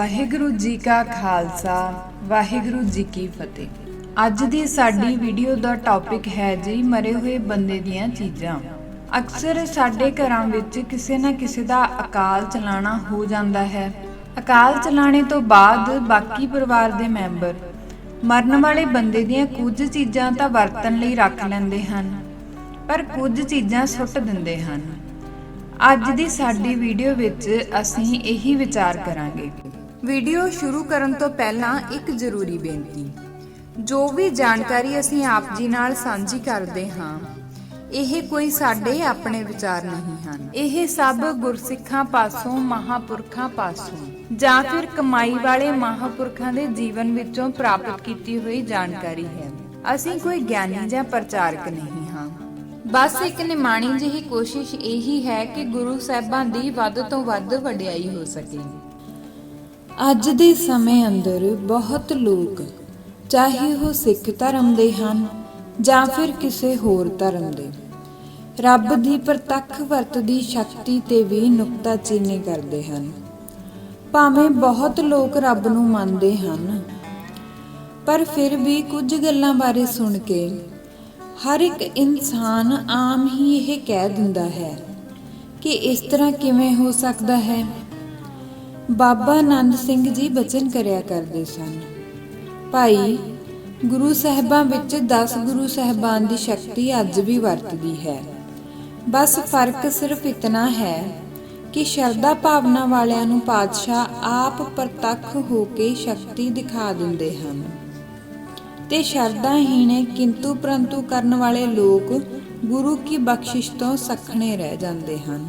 ਵਾਹਿਗੁਰੂ ਜੀ ਕਾ ਖਾਲਸਾ, ਵਾਹਿਗੁਰੂ ਜੀ ਕੀ ਫਤਿਹ। ਅੱਜ ਦੀ ਸਾਡੀ ਵੀਡੀਓ ਦਾ ਟੌਪਿਕ ਹੈ ਜੀ ਮਰੇ ਹੋਏ ਬੰਦੇ ਦੀਆਂ ਚੀਜ਼ਾਂ। ਅਕਸਰ ਸਾਡੇ ਘਰਾਂ ਵਿੱਚ ਕਿਸੇ ਨਾ ਕਿਸੇ ਦਾ ਅਕਾਲ ਚਲਾਣਾ ਹੋ ਜਾਂਦਾ ਹੈ। ਅਕਾਲ ਚਲਾਣੇ ਤੋਂ ਬਾਅਦ ਬਾਕੀ ਪਰਿਵਾਰ ਦੇ ਮੈਂਬਰ ਮਰਨ ਵਾਲੇ ਬੰਦੇ ਦੀਆਂ ਕੁਝ ਚੀਜ਼ਾਂ ਤਾਂ ਵਰਤਣ ਲਈ ਰੱਖ ਲੈਂਦੇ ਹਨ, ਪਰ ਕੁਝ ਚੀਜ਼ਾਂ ਸੁੱਟ ਦਿੰਦੇ ਹਨ। ਅੱਜ ਦੀ ਸਾਡੀ ਵੀਡੀਓ ਵਿੱਚ ਅਸੀਂ ਇਹੀ ਵਿਚਾਰ ਕਰਾਂਗੇ। ਵੀਡੀਓ ਸ਼ੁਰੂ ਕਰਨ ਤੋਂ ਪਹਿਲਾਂ ਇੱਕ ਜ਼ਰੂਰੀ ਬੇਨਤੀ। ਜੋ ਵੀ ਜਾਣਕਾਰੀ ਅਸੀਂ ਆਪ ਜੀ ਨਾਲ ਸਾਂਝੀ ਕਰਦੇ ਹਾਂ, ਇਹ ਕੋਈ ਸਾਡੇ ਆਪਣੇ ਵਿਚਾਰ ਨਹੀਂ ਹਨ। ਇਹ ਸਭ ਗੁਰਸਿੱਖਾਂ ਪਾਸੋਂ, ਮਹਾਪੁਰਖਾਂ ਪਾਸੋਂ ਜਾਂ ਫਿਰ ਕਮਾਈ ਵਾਲੇ ਮਹਾਪੁਰਖਾਂ ਦੇ ਜੀਵਨ ਵਿੱਚੋਂ ਪ੍ਰਾਪਤ ਕੀਤੀ ਹੋਈ ਜਾਣਕਾਰੀ ਹੈ। ਅਸੀਂ ਕੋਈ ਗਿਆਨੀ ਜਾਂ ਪ੍ਰਚਾਰਕ ਨਹੀਂ ਹਾਂ। ਬਸ ਇੱਕ ਨਿਮਾਣੀ ਜਿਹੀ ਕੋਸ਼ਿਸ਼ ਇਹੀ ਹੈ ਕਿ ਗੁਰੂ ਸਾਹਿਬਾਂ ਦੀ ਵੱਧ ਤੋਂ ਵੱਧ ਵਡਿਆਈ ਹੋ ਸਕੇ। ਅੱਜ ਦੇ ਸਮੇਂ ਅੰਦਰ ਬਹੁਤ ਲੋਕ ਚਾਹੇ ਉਹ ਸਿੱਖ ਧਰਮ ਦੇ ਹਨ ਜਾਂ ਫਿਰ ਕਿਸੇ ਹੋਰ ਧਰਮ ਦੇ, ਰੱਬ ਦੀ ਪ੍ਰਤੱਖ ਵਰਤਦੀ ਸ਼ਕਤੀ ਤੇ ਵੀ ਨੁਕਤਾਚੀਨੀ ਕਰਦੇ ਹਨ। ਭਾਵੇਂ ਬਹੁਤ ਲੋਕ ਰੱਬ ਨੂੰ ਮੰਨਦੇ ਹਨ, ਪਰ ਫਿਰ ਵੀ ਕੁਝ ਗੱਲਾਂ ਬਾਰੇ ਸੁਣ ਕੇ ਹਰ ਇੱਕ ਇਨਸਾਨ ਆਮ ਹੀ ਇਹ ਕਹਿ ਦਿੰਦਾ ਹੈ ਕਿ ਇਸ ਤਰ੍ਹਾਂ ਕਿਵੇਂ ਹੋ ਸਕਦਾ ਹੈ? ਬਾਬਾ ਆਨੰਦ ਸਿੰਘ ਜੀ ਬਚਨ ਕਰਿਆ ਕਰਦੇ ਸਨ। ਭਾਈ ਗੁਰੂ ਸਾਹਿਬਾਂ ਵਿੱਚ 10 ਗੁਰੂ ਸਾਹਿਬਾਨ ਦੀ ਸ਼ਕਤੀ ਅੱਜ ਵੀ ਵਰਤਦੀ ਹੈ। ਬਸ ਫ਼ਰਕ ਸਿਰਫ ਇਤਨਾ ਹੈ ਕਿ ਸ਼ਰਧਾ ਭਾਵਨਾ ਵਾਲਿਆਂ ਨੂੰ ਪਾਤਸ਼ਾਹ ਆਪ ਪ੍ਰਤੱਖ ਹੋ ਕੇ ਸ਼ਕਤੀ ਦਿਖਾ ਦਿੰਦੇ ਹਨ। ਤੇ ਸ਼ਰਧਾ ਹੀਣੇ ਕਿੰਤੂ ਪ੍ਰੰਤੂ ਕਰਨ ਵਾਲੇ ਲੋਕ ਗੁਰੂ ਕੀ ਬਖਸ਼ਿਸ਼ ਤੋਂ ਸਖਣੇ ਰਹਿ ਜਾਂਦੇ ਹਨ।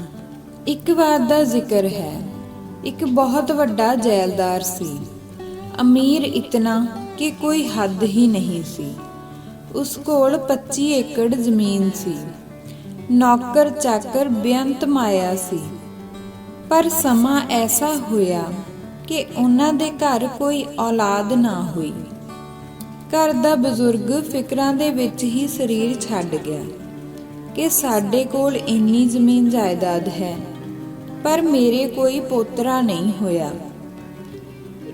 ਇੱਕ ਵਾਰ ਦਾ ਜ਼ਿਕਰ ਹੈ ਇੱਕ ਬਹੁਤ ਵੱਡਾ ਜੈਲਦਾਰ ਸੀ। ਅਮੀਰ ਇਤਨਾ ਕਿ ਕੋਈ ਹੱਦ ਹੀ ਨਹੀਂ ਸੀ। ਉਸ ਕੋਲ 25 ਏਕੜ ਜ਼ਮੀਨ ਸੀ। ਨੌਕਰ ਚਾਕਰ ਬੇਅੰਤ ਮਾਇਆ ਸੀ। ਪਰ ਸਮਾਂ ਐਸਾ ਹੋਇਆ ਕਿ ਉਹਨਾਂ ਦੇ ਘਰ ਕੋਈ ਔਲਾਦ ਨਾ ਹੋਈ। ਘਰ ਦਾ ਬਜ਼ੁਰਗ ਫਿਕਰਾਂ ਦੇ ਵਿੱਚ ਹੀ ਸਰੀਰ ਛੱਡ ਗਿਆ ਕਿ ਸਾਡੇ ਕੋਲ ਇੰਨੀ ਜ਼ਮੀਨ ਜਾਇਦਾਦ ਹੈ। ਪਰ ਮੇਰੇ ਕੋਈ ਪੋਤਰਾ ਨਹੀਂ ਹੋਇਆ।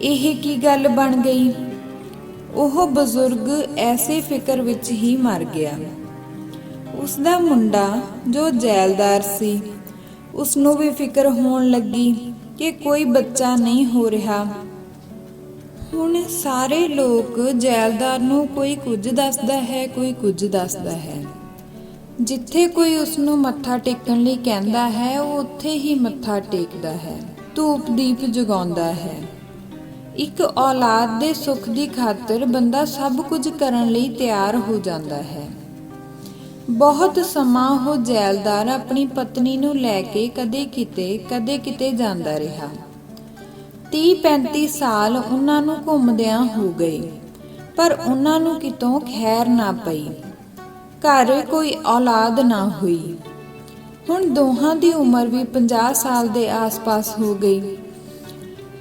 ਇਹ ਕੀ ਗੱਲ ਬਣ ਗਈ? ਉਹ ਬਜ਼ੁਰਗ ਐਸੇ ਫਿਕਰ ਵਿੱਚ ਹੀ ਮਰ ਗਿਆ। ਉਸ ਦਾ ਮੁੰਡਾ, ਜੋ ਜੈਲਦਾਰ ਸੀ ਉਸ ਨੂੰ ਵੀ ਫਿਕਰ ਹੋਣ ਲੱਗੀ ਕਿ ਕੋਈ ਬੱਚਾ ਨਹੀਂ ਹੋ ਰਿਹਾ। ਹੁਣ ਸਾਰੇ ਲੋਕ ਜੈਲਦਾਰ ਨੂੰ ਕੋਈ ਕੁਝ ਦੱਸਦਾ ਹੈ, ਕੋਈ ਕੁਝ ਦੱਸਦਾ ਹੈ। ਜਿੱਥੇ ਕੋਈ ਉਸ ਨੂੰ ਮੱਥਾ ਟੇਕਣ ਲਈ ਕਹਿੰਦਾ ਹੈ, ਉਹ ਉੱਥੇ ਹੀ ਮੱਥਾ ਟੇਕਦਾ ਹੈ, ਧੂਪ ਦੀਪ ਜਗਾਉਂਦਾ ਹੈ। ਇੱਕ ਔਲਾਦ ਦੇ ਸੁੱਖ ਦੀ ਖਾਤਰ ਬੰਦਾ ਸਭ ਕੁਝ ਕਰਨ ਲਈ ਤਿਆਰ ਹੋ ਜਾਂਦਾ ਹੈ। ਬਹੁਤ ਸਮਾਂ ਉਹ ਜੈਲਦਾਰ ਆਪਣੀ ਪਤਨੀ ਨੂੰ ਲੈ ਕੇ ਕਦੇ ਕਿਤੇ ਕਦੇ ਕਿਤੇ ਜਾਂਦਾ ਰਿਹਾ। 30-35 ਸਾਲ ਉਹਨਾਂ ਨੂੰ ਘੁੰਮਦਿਆਂ ਹੋ ਗਏ, ਪਰ ਉਹਨਾਂ ਨੂੰ ਕਿਤੋਂ ਖੈਰ ਨਾ ਪਈ। ਘਰ ਕੋਈ ਔਲਾਦ ਨਾ ਹੋਈ। ਹੁਣ ਦੋਹਾਂ ਦੀ ਉਮਰ ਵੀ 50 ਸਾਲ ਦੇ ਆਸ-ਪਾਸ ਹੋ ਗਈ।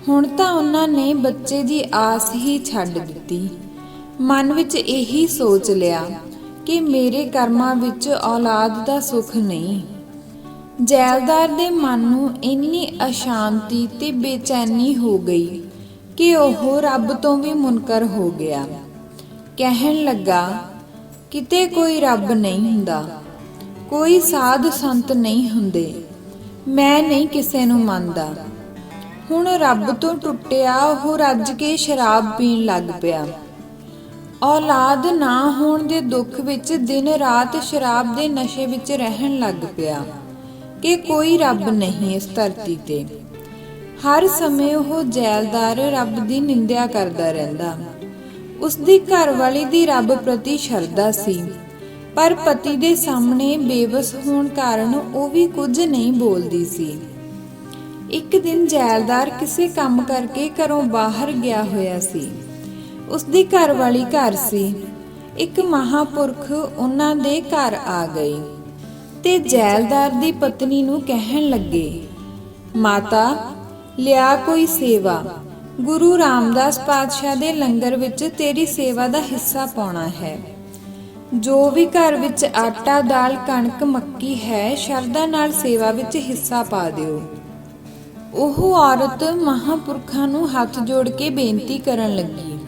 ਹੁਣ ਤਾਂ ਉਹਨਾਂ ਨੇ ਬੱਚੇ ਦੀ ਆਸ ਹੀ ਛੱਡ ਦਿੱਤੀ। ਮਨ ਵਿੱਚ ਇਹੀ ਸੋਚ ਲਿਆ ਕਿ ਮੇਰੇ ਕਰਮਾਂ ਵਿੱਚ ਔਲਾਦ ਦਾ ਸੁੱਖ ਨਹੀਂ। ਜੈਲਦਾਰ ਦੇ ਮਨ ਨੂੰ ਇੰਨੀ ਅਸ਼ਾਂਤੀ ਤੇ ਬੇਚੈਨੀ ਹੋ ਗਈ ਕਿ ਉਹ ਰੱਬ ਤੋਂ ਵੀ ਮੁਨਕਰ ਹੋ ਗਿਆ। ਕਹਿਣ ਲੱਗਾ ਕਿਤੇ ਕੋਈ ਰੱਬ ਨਹੀਂ ਹੁੰਦਾ। ਕੋਈ ਸਾਧ ਸੰਤ ਨਹੀਂ ਹੁੰਦੇ। ਮੈਂ ਨਹੀਂ ਕਿਸੇ ਨੂੰ ਮੰਨਦਾ। ਹੁਣ ਰੱਬ ਤੋਂ ਟੁੱਟਿਆ, ਉਹ ਰੱਜ ਕੇ ਸ਼ਰਾਬ ਪੀਣ ਲੱਗ ਪਿਆ। ਔਲਾਦ ਨਾ ਹੋਣ ਦੇ ਦੁੱਖ ਵਿੱਚ ਦਿਨ ਰਾਤ ਸ਼ਰਾਬ ਦੇ ਨਸ਼ੇ ਵਿੱਚ ਰਹਿਣ ਲੱਗ ਪਿਆ ਕਿ ਕੋਈ ਰੱਬ ਨਹੀਂ ਇਸ ਧਰਤੀ ਤੇ। ਹਰ ਸਮੇਂ ਉਹ ਜੈਲਦਾਰ, ਰੱਬ ਦੀ ਨਿੰਦਿਆ ਕਰਦਾ ਰਹਿੰਦਾ। ਉਸ ਦੀ ਘਰਵਾਲੀ ਦੀ ਰੱਬ ਪ੍ਰਤੀ ਸ਼ਰਧਾ ਸੀ। ਪਰ ਪਤੀ ਦੇ ਸਾਹਮਣੇ ਬੇਵਸ ਹੋਣ ਕਾਰਨ ਉਹ ਵੀ ਕੁਝ ਨਹੀਂ ਬੋਲਦੀ ਸੀ। ਇੱਕ ਦਿਨ ਜੈਲਦਾਰ ਕਿਸੇ ਕੰਮ ਕਰਕੇ ਘਰੋਂ ਬਾਹਰ ਗਿਆ ਹੋਇਆ ਸੀ। ਉਸ ਦੀ ਘਰਵਾਲੀ ਘਰ ਸੀ। ਇੱਕ ਮਹਾਪੁਰਖ ਉਹਨਾਂ ਦੇ ਘਰ ਆ ਗਏ ਤੇ ਜੈਲਦਾਰ ਦੀ ਪਤਨੀ ਨੂੰ ਕਹਿਣ ਲੱਗੇ, ਮਾਤਾ, ਲਿਆ ਕੋਈ ਸੇਵਾ। ਗੁਰੂ ਰਾਮਦਾਸ ਪਾਤਸ਼ਾਹ ਦੇ ਲੰਗਰ ਵਿੱਚ ਤੇਰੀ ਸੇਵਾ ਦਾ ਹਿੱਸਾ ਪਾਉਣਾ ਹੈ। ਜੋ ਵੀ ਘਰ ਵਿੱਚ ਆਟਾ, ਦਾਲ, ਕਣਕ, ਮੱਕੀ ਹੈ, ਸ਼ਰਧਾ ਨਾਲ ਸੇਵਾ ਵਿੱਚ ਹਿੱਸਾ ਪਾ ਦਿਓ। ਉਹ ਔਰਤ ਮਹਾਪੁਰਖਾਂ ਨੂੰ ਹੱਥ ਜੋੜ ਕੇ ਬੇਨਤੀ ਕਰਨ ਲੱਗੀ,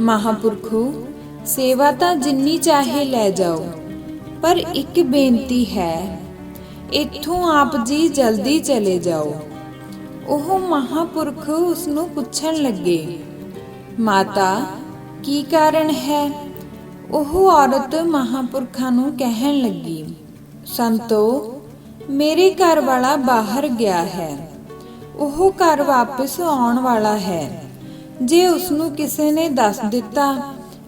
ਮਹਾਪੁਰਖੋ, ਸੇਵਾ ਤਾਂ ਜਿੰਨੀ ਚਾਹੇ ਲੈ ਜਾਓ, ਪਰ ਇੱਕ ਬੇਨਤੀ ਹੈ, ਇੱਥੋਂ ਆਪ ਜੀ ਜਲਦੀ ਚਲੇ ਜਾਓ। ਉਹ ਮਹਾਪੁਰਖ ਉਸ ਨੂੰ ਪੁੱਛਣ ਲੱਗੇ, ਮਾਤਾ, ਕੀ ਕਾਰਨ ਹੈ? ਉਹ ਔਰਤ ਮਹਾਪੁਰਖਾਂ ਨੂੰ ਕਹਿਣ ਲੱਗੀ, ਸੰਤੋ, ਮੇਰੇ ਘਰ ਵਾਲਾ ਬਾਹਰ ਗਿਆ ਹੈ। ਉਹ ਘਰ ਵਾਪਸ ਆਉਣ ਵਾਲਾ ਹੈ। ਜੇ ਉਸ ਨੂੰ ਕਿਸੇ ਨੇ ਦੱਸ ਦਿੱਤਾ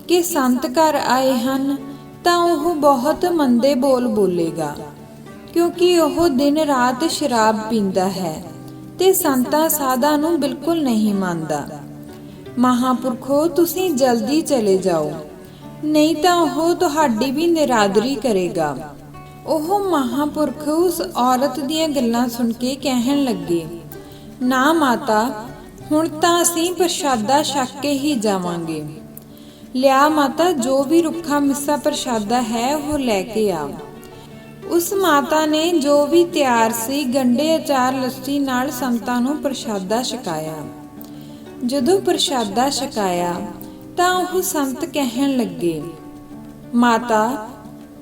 ਕਿ ਸੰਤ ਘਰ ਆਏ ਹਨ, ਤਾਂ ਉਹ ਬਹੁਤ ਮੰਦੇ ਬੋਲ ਬੋਲੇਗਾ, ਕਿਉਂਕਿ ਉਹ ਦਿਨ ਰਾਤ ਸ਼ਰਾਬ ਪੀਂਦਾ ਹੈ। ਤੇ ਸੰਤਾਂ ਸਾਧਾਂ ਨੂੰ ਬਿਲਕੁਲ ਨਹੀਂ ਮੰਨਦਾ। ਮਹਾਪੁਰਖੋ, ਤੁਸੀਂ ਜਲਦੀ ਚਲੇ ਜਾਓ। ਨਹੀਂ ਤਾਂ ਉਹ ਤੁਹਾਡੀ ਵੀ ਨਿਰਾਦਰੀ ਕਰੇਗਾ। ਉਹ ਮਹਾਪੁਰਖ ਉਸ ਔਰਤ ਦੀਆਂ ਗੱਲਾਂ ਸੁਣ ਕੇ ਕਹਿਣ ਲੱਗੇ, ਨਾ ਮਾਤਾ, ਹੁਣ ਤਾਂ ਅਸੀਂ ਪ੍ਰਸ਼ਾਦਾ ਛਕ ਕੇ ਹੀ ਜਾਵਾਂਗੇ। ਲਿਆ ਮਾਤਾ, ਜੋ ਵੀ ਰੁੱਖਾ ਮਿੱਸਾ ਪ੍ਰਸ਼ਾਦਾ ਹੈ, ਉਹ ਲੈ ਕੇ ਆ। ਉਸ ਮਾਤਾ ਨੇ ਜੋ ਵੀ ਤਿਆਰ ਸੀ ਗੰਡੇ ਅਚਾਰ ਲੱਸੀ ਨਾਲ ਸੰਤਾਂ ਨੂੰ ਪ੍ਰਸ਼ਾਦਾ ਛਕਾਇਆ। ਜਦੋਂ ਪ੍ਰਸ਼ਾਦਾ ਛਕਾਇਆ, ਤਾਂ ਉਹ ਸੰਤ ਕਹਿਣ ਲੱਗੇ, ਮਾਤਾ,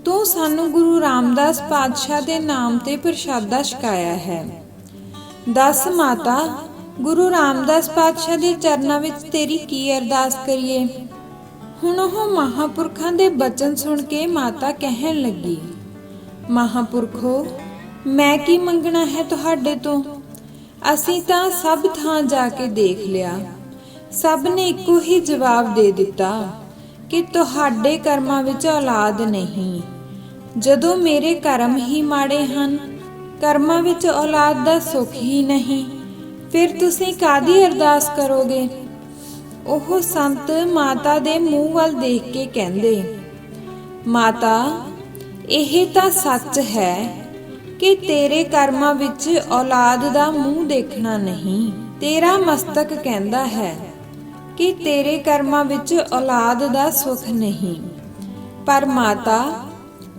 ਤੂੰ ਸਾਨੂੰ ਗੁਰੂ ਰਾਮਦਾਸ ਪਾਤਸ਼ਾਹ ਦੇ ਨਾਮ ਤੇ ਪ੍ਰਸ਼ਾਦਾ ਛਕਾਇਆ ਹੈ। ਦਸ ਮਾਤਾ, ਗੁਰੂ ਰਾਮਦਾਸ ਪਾਤਸ਼ਾਹ ਦੇ ਚਰਨਾਂ ਵਿੱਚ ਤੇਰੀ ਕੀ ਅਰਦਾਸ ਕਰੀਏ? ਹੁਣ ਉਹ ਮਹਾਪੁਰਖਾਂ ਦੇ ਬਚਨ ਸੁਣ ਕੇ ਮਾਤਾ ਕਹਿਣ ਲੱਗੀ ਮਹਾਪੁਰਖੋ, ਮੈਂ ਕੀ ਮੰਗਣਾ ਹੈ ਤੁਹਾਡੇ ਤੋਂ? ਅਸੀਂ ਤਾਂ ਸਭ ਥਾਂ ਜਾ ਕੇ ਦੇਖ ਲਿਆ। ਸਭ ਨੇ ਇੱਕੋ ਹੀ ਜਵਾਬ ਦੇ ਦਿੱਤਾ ਕਿ ਤੁਹਾਡੇ ਕਰਮਾਂ ਵਿੱਚ ਔਲਾਦ ਨਹੀਂ। ਜਦੋਂ ਮੇਰੇ ਕਰਮ ਹੀ ਮਾੜੇ ਹਨ, ਕਰਮਾਂ ਵਿੱਚ ਔਲਾਦ ਦਾ ਸੁਖ ਹੀ ਨਹੀਂ, ਫਿਰ ਤੁਸੀਂ ਕਾਦੀ ਅਰਦਾਸ ਕਰੋਗੇ? ਉਹ ਸੰਤ ਮਾਤਾ ਦੇ ਮੂੰਹ ਵੱਲ ਦੇਖ ਕੇ ਕਹਿੰਦੇ, ਮਾਤਾ ਇਹ ਤਾਂ ਸੱਚ ਹੈ ਕਿ ਤੇਰੇ ਕਰਮਾਂ ਵਿੱਚ ਔਲਾਦ ਦਾ ਮੂੰਹ ਦੇਖਣਾ ਨਹੀਂ। ਤੇਰਾ ਮਸਤਕ ਕਹਿੰਦਾ ਹੈ ਕਿ ਤੇਰੇ ਕਰਮਾਂ ਵਿੱਚ ਔਲਾਦ ਦਾ ਸੁਖ ਨਹੀਂ। ਪਰ ਮਾਤਾ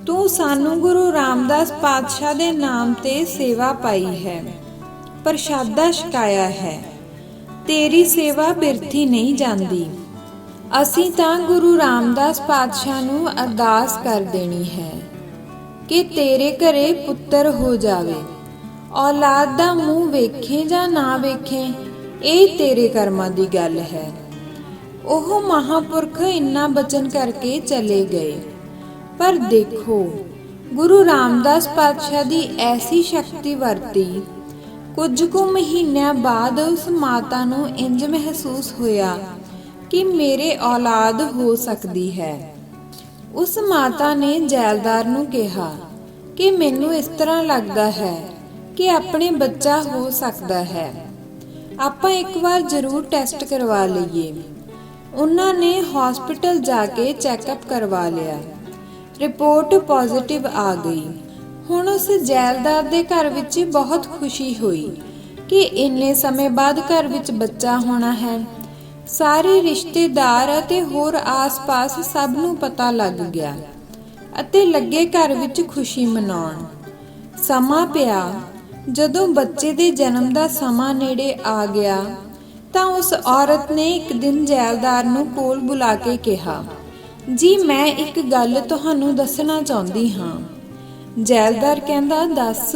ਤੂੰ ਸਾਨੂੰ ਗੁਰੂ ਰਾਮਦਾਸ ਪਾਤਸ਼ਾਹ ਦੇ ਨਾਮ ਤੇ ਸੇਵਾ ਪਾਈ ਹੈ। ਪ੍ਰਸ਼ਾਦਾ ਛਕਾਇਆ ਹੈ। ਤੇਰੀ ਸੇਵਾ ਬਿਰਥੀ ਨਹੀਂ ਜਾਂਦੀ। ਅਸੀਂ ਤਾਂ ਗੁਰੂ ਰਾਮਦਾਸ ਪਾਤਸ਼ਾਹ ਨੂੰ ਅਰਦਾਸ ਕਰ ਦੇਣੀ ਹੈ। ਕਿ ਤੇਰੇ ਘਰੇ ਪੁੱਤਰ ਹੋ ਜਾਵੇ। ਔਲਾਦ ਦਾ ਮੂੰਹ ਵੇਖੇ ਜਾਂ ਨਾ ਵੇਖੇ, ਇਹ ਤੇਰੇ ਕਰਮਾਂ ਦੀ ਗੱਲ ਹੈ। ਉਹ ਮਹਾਪੁਰਖ ਇੰਨਾ ਬਚਨ ਕਰਕੇ ਚਲੇ ਗਏ। ਪਰ ਦੇਖੋ, ਗੁਰੂ ਰਾਮਦਾਸ ਪਾਤਸ਼ਾਹ ਦੀ ਐਸੀ ਸ਼ਕਤੀ ਵਰਤੀ। ਕੁਝ ਕੁ ਮਹੀਨਿਆਂ ਬਾਅਦ ਉਸ ਮਾਤਾ ਨੂੰ ਇੰਜ ਮਹਿਸੂਸ ਹੋਇਆ ਕਿ ਮੇਰੇ ਔਲਾਦ ਹੋ ਸਕਦੀ ਹੈ। ਉਸ ਮਾਤਾ ਨੇ ਜੈਲਦਾਰ ਨੂੰ ਕਿਹਾ ਕਿ ਮੈਨੂੰ ਇਸ ਤਰ੍ਹਾਂ ਲੱਗਦਾ ਹੈ ਕਿ ਆਪਣੇ ਬੱਚਾ ਹੋ ਸਕਦਾ ਹੈ। ਆਪਾਂ ਇੱਕ ਵਾਰ ਜ਼ਰੂਰ ਟੈਸਟ ਕਰਵਾ ਲਈਏ। ਉਹਨਾਂ ਨੇ ਹਸਪੀਟਲ ਜਾ ਕੇ ਚੈੱਕਅਪ ਕਰਵਾ ਲਿਆ। ਰਿਪੋਰਟ ਪੋਜ਼ਿਟਿਵ ਆ ਗਈ। ਹੁਣ ਉਸ ਜੈਲਦਾਰ ਦੇ ਘਰ ਵਿੱਚ ਬਹੁਤ ਖੁਸ਼ੀ ਹੋਈ ਕਿ ਇੰਨੇ ਸਮੇਂ ਬਾਅਦ ਘਰ ਵਿੱਚ ਬੱਚਾ ਹੋਣਾ ਹੈ। ਸਾਰੇ ਰਿਸ਼ਤੇਦਾਰ ਅਤੇ ਹੋਰ ਆਸ-ਪਾਸ ਸਭ ਨੂੰ ਪਤਾ ਲੱਗ ਗਿਆ ਅਤੇ ਲੱਗੇ ਘਰ ਵਿੱਚ ਖੁਸ਼ੀ ਮਨਾਉਣ। ਸਮਾਂ ਪਿਆ। ਜਦੋਂ ਬੱਚੇ ਦੇ ਜਨਮ ਦਾ ਸਮਾਂ ਨੇੜੇ ਆ ਗਿਆ ਤਾਂ ਉਸ ਔਰਤ ਨੇ ਇੱਕ ਦਿਨ ਜੈਲਦਾਰ ਨੂੰ ਕੋਲ ਬੁਲਾ ਕੇ ਕਿਹਾ, ਜੀ, ਮੈਂ ਇੱਕ ਗੱਲ ਤੁਹਾਨੂੰ ਦੱਸਣਾ ਚਾਹੁੰਦੀ ਹਾਂ। ਜੈਲਦਾਰ ਕਹਿੰਦਾ, ਦੱਸ।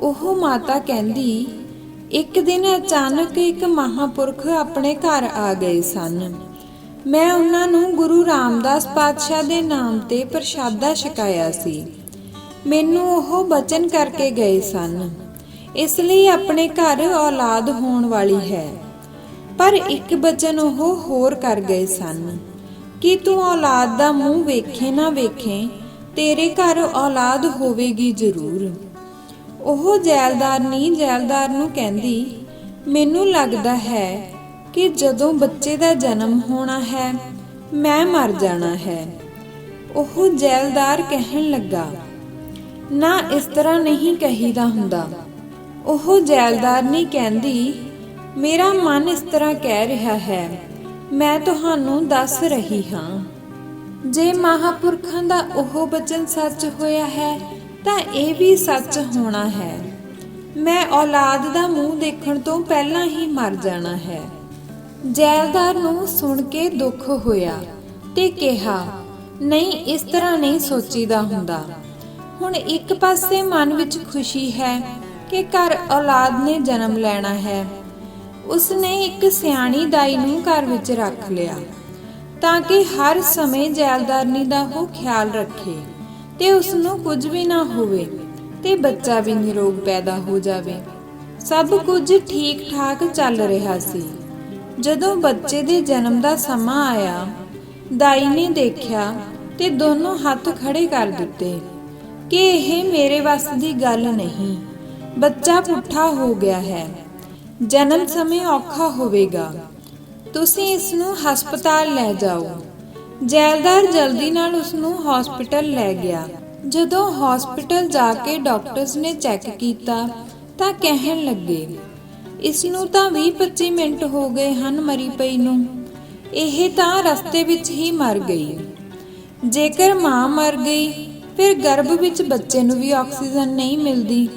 ਉਹ ਮਾਤਾ ਕਹਿੰਦੀ ਇੱਕ ਦਿਨ ਅਚਾਨਕ ਇੱਕ ਮਹਾਪੁਰਖ ਆਪਣੇ ਘਰ ਆ ਗਏ ਸਨ। ਮੈਂ ਉਹਨਾਂ ਨੂੰ ਗੁਰੂ ਰਾਮਦਾਸ ਪਾਤਸ਼ਾਹ ਦੇ ਨਾਮ ਤੇ ਪ੍ਰਸ਼ਾਦਾ ਛਕਾਇਆ ਸੀ। ਮੈਨੂੰ ਉਹ ਬਚਨ ਕਰਕੇ ਗਏ ਸਨ। ਇਸ ਲਈ ਆਪਣੇ ਘਰ ਔਲਾਦ ਹੋਣ ਵਾਲੀ ਹੈ। ਪਰ ਇੱਕ ਬਚਨ ਉਹ ਹੋਰ ਕਰ ਗਏ ਸਨ। ਕਿ ਤੂੰ ਔਲਾਦ ਦਾ ਮੂੰਹ ਵੇਖੇ ਨਾ ਵੇਖੇ, ਤੇਰੇ ਘਰ ਔਲਾਦ ਹੋਵੇਗੀ ਜ਼ਰੂਰ। ਉਹ ਜੈਲਦਾਰਨੀ ਜੈਲਦਾਰ ਨੂੰ ਕਹਿੰਦੀ, ਮੈਨੂੰ ਲੱਗਦਾ ਹੈ ਕਿ ਜਦੋਂ ਬੱਚੇ ਦਾ ਜਨਮ ਹੋਣਾ ਹੈ, ਮੈਂ ਮਰ ਜਾਣਾ ਹੈ। ਉਹ ਜੈਲਦਾਰ ਕਹਿਣ ਲੱਗਾ। ਨਾ ਇਸ ਤਰ੍ਹਾਂ ਨਹੀਂ ਕਹੀਦਾ ਹੁੰਦਾ। ਉਹ ਜੈਲਦਾਰਨੀ ਕਹਿੰਦੀ, ਮੇਰਾ ਮਨ ਇਸ ਤਰ੍ਹਾਂ ਕਹਿ ਰਿਹਾ ਹੈ, ਮੈਂ ਤੁਹਾਨੂੰ ਦੱਸ ਰਹੀ ਹਾਂ। ਜੇ ਮਹਾਪੁਰਖਾਂ ਦਾ ਉਹ ਬਚਨ ਸੱਚ ਹੋਇਆ ਹੈ ਤਾਂ ਇਹ ਵੀ ਸੱਚ ਹੋਣਾ ਹੈ। ਮੈਂ ਔਲਾਦ ਦਾ ਮੂੰਹ ਦੇਖਣ ਤੋਂ ਪਹਿਲਾਂ ਹੀ ਮਰ ਜਾਣਾ ਹੈ। ਜੈਲਦਾਰ ਨੂੰ ਸੁਣ ਕੇ ਦੁੱਖ ਹੋਇਆ ਤੇ ਕਿਹਾ, ਨਹੀਂ, ਇਸ ਤਰ੍ਹਾਂ ਨਹੀਂ ਸੋਚੀਦਾ ਹੁੰਦਾ। ਹੁਣ ਇੱਕ ਪਾਸੇ ਮਨ ਵਿੱਚ ਖੁਸ਼ੀ ਹੈ ਕਿ ਘਰ ਔਲਾਦ ਨੇ ਜਨਮ ਲੈਣਾ ਹੈ। ਉਸਨੇ ਇੱਕ ਸਿਆਣੀ ਦਾਈ ਨੂੰ ਘਰ ਵਿੱਚ ਰੱਖ ਲਿਆ ਤਾਂ ਕਿ ਹਰ ਸਮੇਂ ਜੈਲਦਾਰਨੀ ਦਾ ਉਹ ਖਿਆਲ ਰੱਖੇ। ਤੇ ਉਸ ਨੂੰ ਕੁਝ ਵੀ ਨਾ ਹੋਵੇ ਤੇ ਬੱਚਾ ਵੀ ਨਿਰੋਗ ਪੈਦਾ ਹੋ ਜਾਵੇ। ਸਭ ਕੁਝ ਠੀਕ ਠਾਕ ਚੱਲ ਰਿਹਾ ਸੀ। ਜਦੋਂ ਬੱਚੇ ਦੇ ਜਨਮ ਦਾ ਸਮਾਂ ਆਇਆ, ਦਾਈ ਨੇ ਦੇਖਿਆ ਤੇ ਦੋਨੋਂ ਹੱਥ ਖੜੇ ਕਰ ਦਿੱਤੇ ਕਿ ਇਹ ਮੇਰੇ ਵੱਸ ਦੀ ਗੱਲ ਨਹੀਂ, ਬੱਚਾ ਪੁੱਠਾ ਹੋ ਗਿਆ ਹੈ। ਜਨਮ ਸਮੇਂ ਔਖਾ ਹੋਵੇਗਾ। ਤੁਸੀਂ ਇਸ ਨੂੰ ਹਸਪਤਾਲ ਲੈ ਜਾਓ। ਜੈਲਦਾਰ ਜਲਦੀ ਨਾਲ ਉਸ ਨੂੰ ਹਸਪੀਟਲ ਲੈ ਗਿਆ। ਜਦੋਂ ਹਸਪੀਟਲ ਜਾ ਕੇ ਡਾਕਟਰਸ ਨੇ ਚੈੱਕ ਕੀਤਾ, ਤਾਂ ਕਹਿਣ ਲੱਗੇ ਇਸ ਨੂੰ ਤਾਂ 20-25 ਮਿੰਟ ਹੋ ਗਏ ਹਨ ਮਰੀ ਪਈ ਨੂੰ। ਇਹ ਤਾਂ ਰਸਤੇ ਵਿੱਚ ਹੀ ਮਰ ਗਈ। ਜੇਕਰ ਮਾਂ ਮਰ ਗਈ, ਫਿਰ ਗਰਭ ਵਿੱਚ ਬੱਚੇ ਨੂੰ ਵੀ ਆਕਸੀਜਨ ਨਹੀਂ ਮਿਲਦੀ।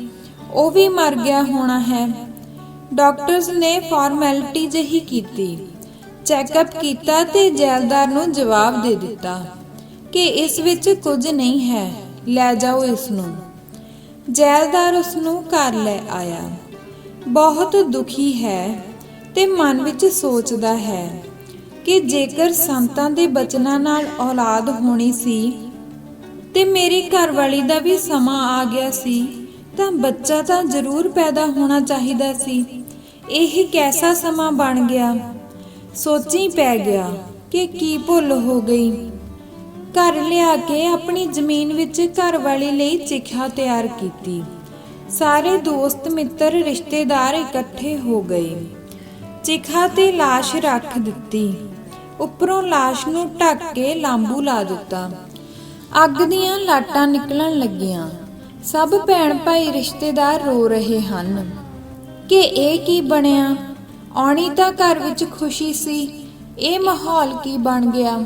ਉਹ ਵੀ ਮਰ ਗਿਆ ਹੋਣਾ ਹੈ। ਡਾਕਟਰਸ ਨੇ ਫਾਰਮੈਲਿਟੀ ਜਿਹੀ ਕੀਤੀ। ਚੈੱਕਅਪ ਕੀਤਾ ਤੇ ਜੈਲਦਾਰ ਨੂੰ ਜਵਾਬ ਦੇ ਦਿੱਤਾ ਕਿ ਇਸ ਵਿੱਚ ਕੁਝ ਨਹੀਂ ਹੈ, ਲੈ ਜਾਓ ਇਸ ਨੂੰ। ਜੈਲਦਾਰ ਉਸ ਨੂੰ ਘਰ ਲੈ ਆਇਆ। ਬਹੁਤ ਦੁਖੀ ਹੈ ਤੇ ਮਨ ਵਿੱਚ ਸੋਚਦਾ ਹੈ ਕਿ ਜੇਕਰ ਸੰਤਾਂ ਦੇ ਬਚਨਾਂ ਨਾਲ ਔਲਾਦ ਹੋਣੀ ਸੀ ਤੇ ਮੇਰੀ ਘਰਵਾਲੀ ਦਾ ਵੀ ਸਮਾਂ ਆ ਗਿਆ ਸੀ, ਤਾਂ ਬੱਚਾ ਤਾਂ ਜ਼ਰੂਰ ਪੈਦਾ ਹੋਣਾ ਚਾਹੀਦਾ ਸੀ। ਇਹ ਕੈਸਾ ਸਮਾਂ ਬਣ ਗਿਆ? ਸੋਚੀ ਪੈ ਗਿਆ ਕਿ ਕੀ ਭੁੱਲ ਹੋ ਗਈ ਘਰ ਲਿਆ ਕੇ ਆਪਣੀ ਜ਼ਮੀਨ ਵਿੱਚ ਘਰਵਾਲੀ ਲਈ ਚਿਖਾ ਤਿਆਰ ਕੀਤੀ ਸਾਰੇ ਦੋਸਤ ਮਿੱਤਰ ਰਿਸ਼ਤੇਦਾਰ ਇਕੱਠੇ ਹੋ ਗਏ ਚਿਖਾ ਤੇ লাশ ਰੱਖ ਦਿੱਤੀ ਉੱਪਰੋਂ লাশ ਨੂੰ ਢੱਕ ਕੇ ਲਾਂਬੂ ਲਾ ਦਿੱਤਾ ਅੱਗ ਦੀਆਂ ਲਾਟਾਂ ਨਿਕਲਣ ਲੱਗੀਆਂ ਸਭ ਭੈਣ ਭਾਈ ਰਿਸ਼ਤੇਦਾਰ ਰੋ ਰਹੇ ਹਨ ਕਿ ਇਹ ਕੀ ਬਣਿਆ ਆਉਣੀ ਤਾਂ ਘਰ ਵਿੱਚ ਖੁਸ਼ੀ ਸੀ। ਇਹ ਮਾਹੌਲ ਕੀ ਬਣ ਗਿਆ?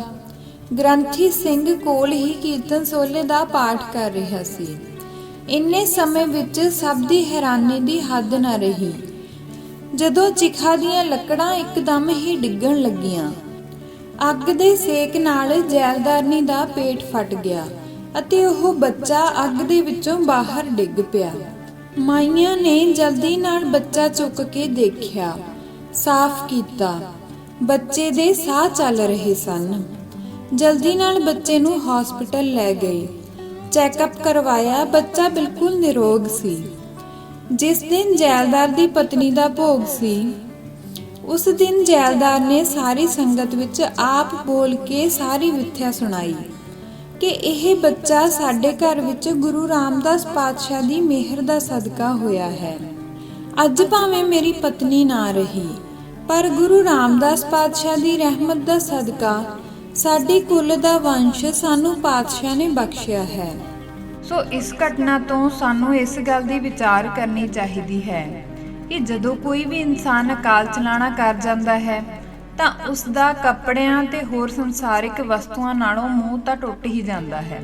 ਗ੍ਰੰਥੀ ਸਿੰਘ ਕੋਲ ਹੀ ਕੀਰਤਨ ਸੋਲੇ ਦਾ ਪਾਠ ਕਰ ਰਿਹਾ ਸੀ। ਇੰਨੇ ਸਮੇਂ ਵਿੱਚ ਸਭ ਦੀ ਹੈਰਾਨੀ ਦੀ ਹੱਦ ਨਾ ਰਹੀ। ਜਦੋਂ ਚਿਖਾ ਦੀਆਂ ਲੱਕੜਾਂ ਇੱਕਦਮ ਹੀ ਡਿੱਗਣ ਲੱਗੀਆਂ, ਅੱਗ ਦੇ ਸੇਕ ਨਾਲ ਜੈਲਦਾਰਨੀ ਦਾ ਪੇਟ ਫਟ ਗਿਆ ਅਤੇ ਉਹ ਬੱਚਾ ਅੱਗ ਦੇ ਵਿੱਚੋਂ ਬਾਹਰ ਡਿੱਗ ਪਿਆ। ਮਾਈਆਂ ਨੇ ਜਲਦੀ ਨਾਲ ਬੱਚਾ ਚੁੱਕ ਕੇ ਦੇਖਿਆ। ਸਾਫ਼ ਕੀਤਾ। ਬੱਚੇ ਦੇ ਸਾਹ ਚੱਲ ਰਹੇ ਸਨ। ਜਲਦੀ ਨਾਲ ਬੱਚੇ ਨੂੰ ਹਸਪੀਟਲ ਲੈ ਗਏ। ਚੈੱਕਅਪ ਕਰਵਾਇਆ, ਬੱਚਾ ਬਿਲਕੁਲ ਨਿਰੋਗ ਸੀ। ਜਿਸ ਦਿਨ ਜੈਲਦਾਰ ਦੀ ਪਤਨੀ ਦਾ ਭੋਗ ਸੀ, ਉਸ ਦਿਨ ਜੈਲਦਾਰ ਨੇ ਸਾਰੀ ਸੰਗਤ ਵਿੱਚ ਆਪ ਬੋਲ ਕੇ ਸਾਰੀ ਵਿਥਿਆ ਸੁਣਾਈ ਕਿ ਇਹ ਬੱਚਾ ਸਾਡੇ ਘਰ ਵਿੱਚ ਗੁਰੂ ਰਾਮਦਾਸ ਪਾਤਸ਼ਾਹ ਦੀ ਮਿਹਰ ਦਾ ਸਦਕਾ ਹੋਇਆ ਹੈ। ਅੱਜ ਭਾਵੇਂ ਮੇਰੀ ਪਤਨੀ ਨਾ ਰਹੀ ਪਰ ਗੁਰੂ ਰਾਮਦਾਸ ਪਾਤਸ਼ਾਹ ਦੀ ਰਹਿਮਤ ਦਾ ਸਦਕਾ ਸਾਡੇ ਕੁੱਲ ਦਾ ਵੰਸ਼ ਸਾਨੂੰ ਪਾਤਸ਼ਾਹ ਨੇ ਬਖਸ਼ਿਆ ਹੈ। ਸੋ ਇਸ ਘਟਨਾ ਤੋਂ ਸਾਨੂੰ ਇਸ ਗੱਲ ਦੀ ਵਿਚਾਰ ਕਰਨੀ ਚਾਹੀਦੀ ਹੈ ਕਿ ਜਦੋਂ ਕੋਈ ਵੀ ਇਨਸਾਨ ਅਕਾਲ ਚਲਾਣਾ ਕਰ ਜਾਂਦਾ ਹੈ, ਤਾਂ ਉਸ ਦਾ ਕੱਪੜਿਆਂ ਤੇ ਹੋਰ ਸੰਸਾਰਿਕ ਵਸਤੂਆਂ ਨਾਲੋਂ ਮੂੰਹ ਤਾਂ ਟੁੱਟ ਹੀ ਜਾਂਦਾ ਹੈ।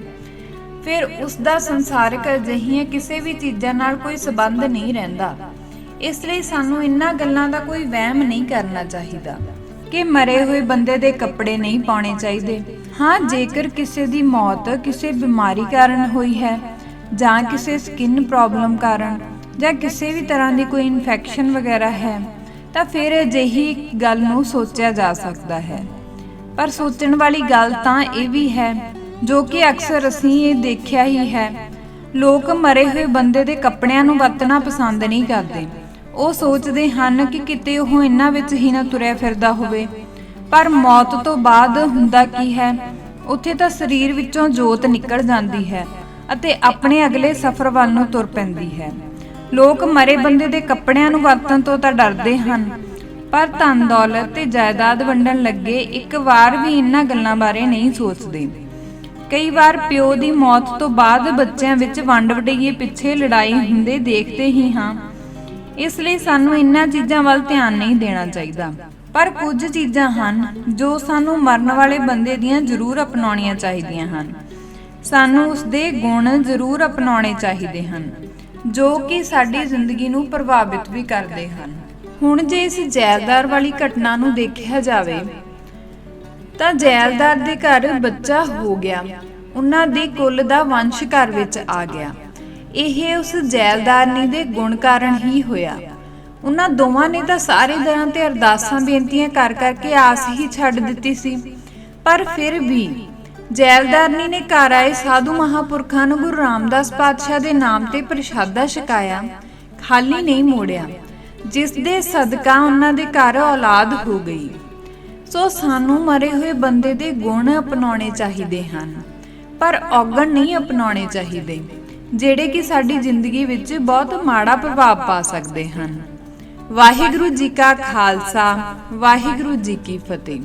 ਫਿਰ ਉਸ ਦਾ ਸੰਸਾਰਿਕ ਅਜਿਹੀਆਂ ਕਿਸੇ ਵੀ ਚੀਜ਼ਾਂ ਨਾਲ ਕੋਈ ਸਬੰਧ ਨਹੀਂ ਰਹਿੰਦਾ। ਇਸ ਲਈ ਸਾਨੂੰ ਇਹਨਾਂ ਗੱਲਾਂ ਦਾ ਕੋਈ ਵਹਿਮ ਨਹੀਂ ਕਰਨਾ ਚਾਹੀਦਾ ਕਿ ਮਰੇ ਹੋਏ ਬੰਦੇ ਦੇ ਕੱਪੜੇ ਨਹੀਂ ਪਾਉਣੇ ਚਾਹੀਦੇ। ਹਾਂ, ਜੇਕਰ ਕਿਸੇ ਦੀ ਮੌਤ ਕਿਸੇ ਬਿਮਾਰੀ ਕਾਰਨ ਹੋਈ ਹੈ ਜਾਂ ਕਿਸੇ ਸਕਿਨ ਪ੍ਰੋਬਲਮ ਕਾਰਨ ਜਾਂ ਕਿਸੇ ਵੀ ਤਰ੍ਹਾਂ ਦੀ ਕੋਈ ਇਨਫੈਕਸ਼ਨ ਵਗੈਰਾ ਹੈ, ਤਾਂ ਫਿਰ ਅਜਿਹੀ ਗੱਲ ਨੂੰ ਸੋਚਿਆ ਜਾ ਸਕਦਾ ਹੈ। ਪਰ ਸੋਚਣ ਵਾਲੀ ਗੱਲ ਤਾਂ ਇਹ ਵੀ ਹੈ, ਜੋ ਕਿ ਅਕਸਰ ਅਸੀਂ ਇਹ ਦੇਖਿਆ ਹੀ ਹੈ। ਲੋਕ ਮਰੇ ਹੋਏ ਬੰਦੇ ਦੇ ਕੱਪੜਿਆਂ ਨੂੰ ਵਰਤਣਾ ਪਸੰਦ ਨਹੀਂ ਕਰਦੇ। ਉਹ ਸੋਚਦੇ ਹਨ ਕਿ ਕਿਤੇ ਉਹ ਇਹਨਾਂ ਵਿੱਚ ਹੀ ਨਾ ਤੁਰਿਆ ਫਿਰਦਾ ਹੋਵੇ। ਪਰ ਮੌਤ ਤੋਂ ਬਾਅਦ ਹੁੰਦਾ ਕੀ ਹੈ? ਉੱਥੇ ਤਾਂ ਸਰੀਰ ਵਿੱਚੋਂ ਜੋਤ ਨਿਕਲ ਜਾਂਦੀ ਹੈ ਅਤੇ ਆਪਣੇ ਅਗਲੇ ਸਫ਼ਰ ਵੱਲ ਨੂੰ ਤੁਰ ਪੈਂਦੀ ਹੈ। ਲੋਕ ਮਰੇ ਬੰਦੇ ਦੇ ਕੱਪੜਿਆਂ ਨੂੰ ਵਰਤਣ ਤੋਂ ਤਾਂ ਡਰਦੇ ਹਨ, ਪਰ ਧਨ ਦੌਲਤ ਤੇ ਜਾਇਦਾਦ ਵੰਡਣ ਲੱਗੇ ਇੱਕ ਵਾਰ ਵੀ ਇਹਨਾਂ ਗੱਲਾਂ ਬਾਰੇ ਨਹੀਂ ਸੋਚਦੇ। ਕਈ ਵਾਰ ਪਿਓ ਦੀ ਮੌਤ ਤੋਂ ਬਾਅਦ ਬੱਚਿਆਂ ਵਿੱਚ ਵੰਡ ਵਡਈਏ ਪਿੱਛੇ ਲੜਾਈ ਹੁੰਦੇ ਦੇਖਦੇ ਹੀ ਹਾਂ ਇਸ ਲਈ ਸਾਨੂੰ ਇਹਨਾਂ ਚੀਜ਼ਾਂ ਵੱਲ ਧਿਆਨ ਨਹੀਂ ਦੇਣਾ ਚਾਹੀਦਾ। ਪਰ ਕੁਝ ਚੀਜ਼ਾਂ ਹਨ ਜੋ ਸਾਨੂੰ ਮਰਨ ਵਾਲੇ ਬੰਦੇ ਦੀਆਂ ਜ਼ਰੂਰ ਅਪਣਾਉਣੀਆਂ ਚਾਹੀਦੀਆਂ ਹਨ। ਸਾਨੂੰ ਉਸ ਦੇ ਗੁਣ ਜ਼ਰੂਰ ਅਪਣਾਉਣੇ ਚਾਹੀਦੇ ਹਨ, ਜੋ ਕਿ ਸਾਡੀ ਜ਼ਿੰਦਗੀ ਨੂੰ ਪ੍ਰਭਾਵਿਤ ਵੀ ਕਰਦੇ ਹਨ। ਹੁਣ ਜੇ ਇਸ ਜੈਲਦਾਰ ਵਾਲੀ ਘਟਨਾ ਨੂੰ ਦੇਖਿਆ ਜਾਵੇ, ਤਾਂ ਜੈਲਦਾਰ ਦੇ ਘਰ ਬੱਚਾ ਹੋ ਗਿਆ। ਉਹਨਾਂ ਦੇ ਕੁੱਲ ਦਾ ਵੰਸ਼ ਘਰ ਵਿੱਚ ਆ ਗਿਆ। ਇਹ ਉਸ ਜੈਲਦਾਰਨੀ ਦੇ ਗੁਣ ਕਾਰਨ ਹੀ ਹੋਇਆ। ਉਹਨਾਂ ਦੋਵਾਂ ਨੇ ਤਾਂ ਸਾਰੇ ਦਰਾਂ ਤੇ ਅਰਦਾਸਾਂ ਬੇਨਤੀਆਂ ਕਰ ਕਰਕੇ ਆਸ ਹੀ ਛੱਡ ਦਿੱਤੀ ਸੀ। ਪਰ ਫਿਰ ਵੀ ਜੈਲਦਾਰਨੀ ਨੇ ਘਰ ਆਏ ਸਾਧੂ ਮਹਾਪੁਰਖਾਂ ਨੂੰ ਗੁਰੂ ਰਾਮਦਾਸ ਪਾਤਸ਼ਾਹ ਦੇ ਨਾਮ ਤੇ ਪ੍ਰਸ਼ਾਦਾ ਛਕਾਇਆ, ਖਾਲੀ ਨਹੀਂ ਮੋੜਿਆ, ਜਿਸ ਦੇ ਸਦਕਾ ਉਹਨਾਂ ਦੇ ਘਰ ਔਲਾਦ ਹੋ ਗਈ। ਸੋ ਸਾਨੂੰ ਮਰੇ ਹੋਏ ਬੰਦੇ ਦੇ ਗੁਣ ਅਪਣਾਉਣੇ ਚਾਹੀਦੇ ਹਨ, ਪਰ ਔਗਣ ਨਹੀਂ ਅਪਣਾਉਣੇ ਚਾਹੀਦੇ। ਜਿਹੜੇ ਕਿ ਸਾਡੀ ਜ਼ਿੰਦਗੀ ਵਿੱਚ ਬਹੁਤ ਮਾੜਾ ਪ੍ਰਭਾਵ ਪਾ ਸਕਦੇ ਹਨ। ਵਾਹਿਗੁਰੂ ਜੀ ਕਾ ਖਾਲਸਾ, ਵਾਹਿਗੁਰੂ ਜੀ ਕੀ ਫਤਿਹ।